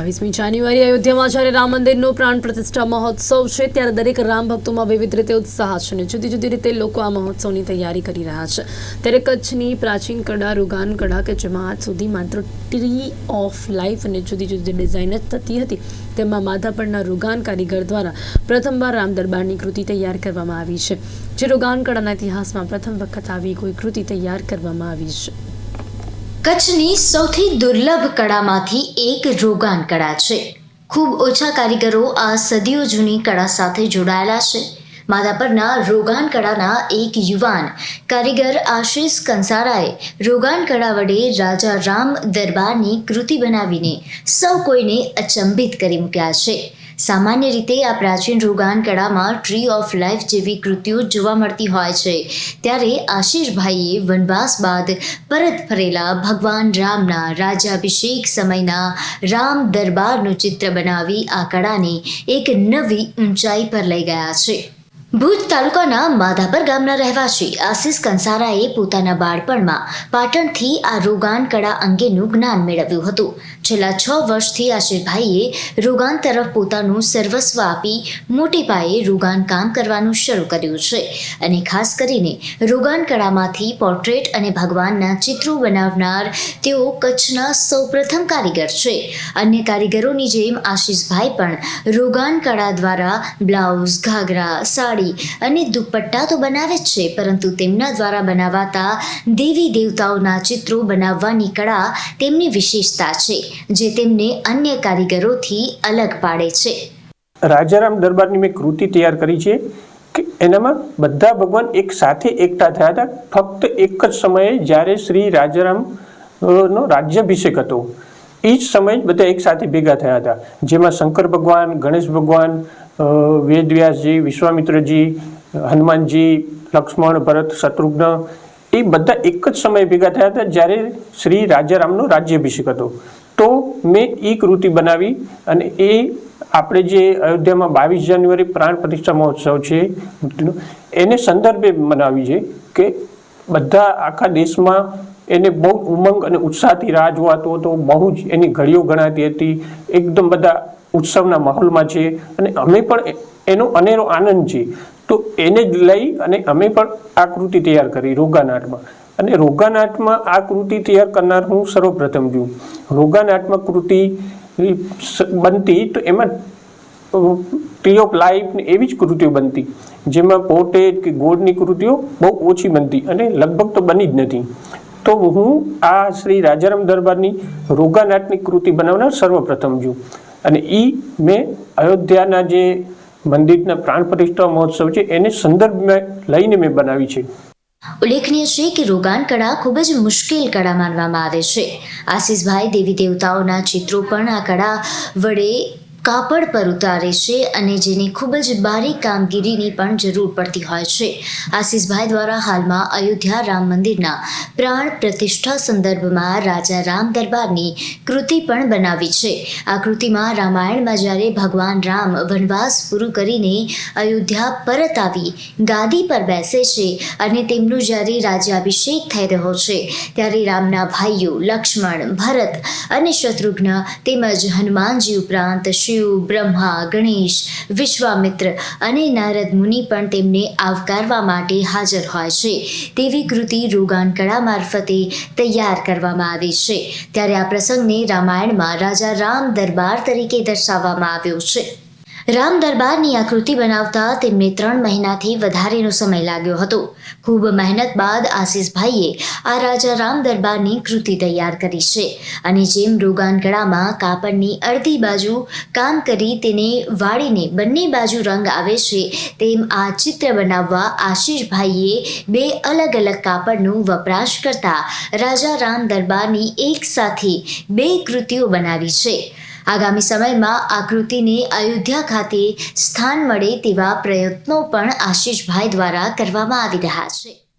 છવ્વીસમી જાન્યુઆરી અયોધ્યામાં જ્યારે રામ મંદિરનો પ્રાણ પ્રતિષ્ઠા મહોત્સવ છે, ત્યારે દરેક રામ ભક્તોમાં વિવિધ રીતે ઉત્સાહ છે અને જુદી જુદી રીતે લોકો આ મહોત્સવની તૈયારી કરી રહ્યા છે. ત્યારે કચ્છની પ્રાચીન કળા, રૂગાન કળા કે જેમાં આજ સુધી માત્ર ટ્રી ઓફ લાઈફ અને જુદી જુદી ડિઝાઇન જ થતી હતી, તેમાં માધાપરના રૂગાન કારીગર દ્વારા પ્રથમવાર રામ દરબારની કૃતિ તૈયાર કરવામાં આવી છે. જે રૂગાન કળાના ઇતિહાસમાં પ્રથમ વખત આવી કોઈ કૃતિ તૈયાર કરવામાં આવી છે. કચ્છની સૌથી દુર્લભ કળામાંથી એક રોગાન કળા છે. ખૂબ ઓછા કારીગરો આ સદીઓ જૂની કળા સાથે જોડાયેલા છે. માધાપરના રોગાન કળાના એક યુવાન, કારીગર આશિષ કંસારાએ રોગાન કળા વડે રાજા રામ દરબારની કૃતિ બનાવીને સૌ કોઈને અચંબિત કરી મૂક્યા છે. સામાન્ય રીતે આ પ્રાચીન રૂગાન કળામાં ટ્રી ઓફ લાઈફ જેવી કૃતિઓ જોવા મળતી હોય છે. ત્યારે આશીષભાઈએ વનવાસ બાદ પરત ફરેલા ભગવાન રામના રાજાભિષેક સમયના રામ દરબારનું ચિત્ર બનાવી આ કળાને એક નવી ઊંચાઈ પર લઈ ગયા છે. ભુજ તાલુકાના માધાપર ગામના રહેવાસી આશિષ કંસારાએ પોતાના બાળપણમાં પાટણથી આ રોગાન કળા અંગેનું જ્ઞાન મેળવ્યું હતું. છેલ્લા છ વર્ષથી આશિષભાઈએ રોગાન તરફ પોતાનું સર્વસ્વ આપી મોટે પાયે રોગાન કામ કરવાનું શરૂ કર્યું છે અને ખાસ કરીને રોગાન કળામાંથી પોર્ટ્રેટ અને ભગવાનના ચિત્રો બનાવનાર તેઓ કચ્છના સૌપ્રથમ કારીગર છે. અન્ય કારીગરોની જેમ આશિષભાઈ પણ રોગાન કળા દ્વારા બ્લાઉઝ, ઘાઘરા, સાડી અને દુપટ્ટા તો બનાવે જ છે, પરંતુ તેમના દ્વારા બનાવાતા દેવી દેવતાઓના ચિત્રો બનાવવાની કળા તેમની વિશેષતા છે, જે તેમને અન્ય કારીગરોથી અલગ પાડે છે. રાજારામ દરબારની મેં કૃતિ તૈયાર કરી છે કે એનામાં બધા ભગવાન એક સાથે એકઠા થયા હતા. ફક્ત એક જ સમયે જ્યારે શ્રી રાજારામ નો રાજ્યાભિષેક હતો એ જ સમયે બધા એક સાથે ભેગા થયા હતા. જેમાં શંકર ભગવાન, ગણેશ ભગવાન વેદવ્યાસજી, વિશ્વામિત્રજી, હનુમાનજી, લક્ષ્મણ, ભરત, શત્રુઘ્ન, એ બધા એક જ સમયે ભેગા થયા હતા જ્યારે શ્રી રાજારામનો રાજ્યાભિષેક હતો. તો મેં એ કૃતિ બનાવી અને એ આપણે જે અયોધ્યામાં બાવીસ જાન્યુઆરી પ્રાણ પ્રતિષ્ઠા મહોત્સવ છે, એને સંદર્ભે મનાવી છે કે બધા આખા દેશમાં એને બહુ ઉમંગ અને ઉત્સાહથી રાહ જોવાતો હતો, બહુ જ એની ઘડીઓ ગણાતી હતી, એકદમ બધા ઉત્સવના માહોલમાં છે અને અમે પણ એનો અનેરો આનંદ છે. તો એને જ લઈ અને અમે પણ આ કૃતિ તૈયાર કરી રોગાનાટમાં અને રોગાનાટમાં આ કૃતિ તૈયાર કરનાર હું સર્વપ્રથમ છું. રોગાનાટમાં કૃતિ બનતી તો એમાં ટ્રી ઓફ લાઈફ ને એવી જ કૃતિઓ બનતી. જેમાં પોર્ટ્રેટ કે ગોળની કૃતિઓ બહુ ઓછી બનતી અને લગભગ તો બની જ નથી. તો હું આ શ્રી રાજારામ દરબારની રોગાનાટની કૃતિ બનાવનાર સર્વપ્રથમ છું. અને એ મેં અયોધ્યાના જે મંદિરના પ્રાણ પ્રતિષ્ઠા મહોત્સવ છે, એને સંદર્ભમાં લઈને મેં બનાવી છે. ઉલ્લેખનીય છે કે રોગાન કળા ખૂબ જ મુશ્કેલ કળા માનવામાં આવે છે. આશીષભાઈ દેવી દેવતાઓના ચિત્રો પણ આ કળા વડે કાપડ પર ઉતારે છે અને જેની ખૂબ જ બારીક કામગીરીની પણ જરૂર પડતી હોય છે. આશીષભાઈ દ્વારા હાલમાં અયોધ્યા રામ મંદિરના પ્રાણ પ્રતિષ્ઠા સંદર્ભમાં રાજા રામ દરબારની કૃતિ પણ બનાવી છે. આ કૃતિમાં રામાયણમાં જ્યારે ભગવાન રામ વનવાસ પૂરું કરીને અયોધ્યા પરત આવી ગાદી પર બેસે છે અને તેમનું જ્યારે રાજ્યાભિષેક થઈ રહ્યો છે, ત્યારે રામના ભાઈઓ લક્ષ્મણ, ભરત અને શત્રુઘ્ન તેમજ હનુમાનજી ઉપરાંત શિવ બ્રહ્મા, ગણેશ, વિશ્વામિત્ર અને નારદ મુનિ પણ તેમને આવકારવા માટે હાજર હોય છે. તેવી કૃતિ રોગાન કળા મારફતે તૈયાર કરવામાં આવી છે. ત્યારે આ પ્રસંગને રામાયણમાં રાજા રામ દરબાર તરીકે દર્શાવવામાં આવ્યો છે. રામ દરબારની આ કૃતિ બનાવતા તેમને ત્રણ મહિનાથી વધારેનો સમય લાગ્યો હતો. ખૂબ મહેનત બાદ આશીષભાઈએ આ રાજા રામ દરબારની કૃતિ તૈયાર કરી છે અને જેમ રોગાન ગળામાં કાપડની અડધી બાજુ કામ કરી તેને વાળીને બંને બાજુ રંગ આવે છે, તેમ આ ચિત્ર બનાવવા આશીષભાઈએ બે અલગ અલગ કાપડનું વપરાશ કરતા રાજા રામ દરબારની એક સાથે બે કૃતિઓ બનાવી છે. આગામી સમયમાં આ અયોધ્યા ખાતે સ્થાન મળે તેવા પ્રયત્નો પણ આશીષભાઈ દ્વારા કરવામાં આવી રહ્યા છે.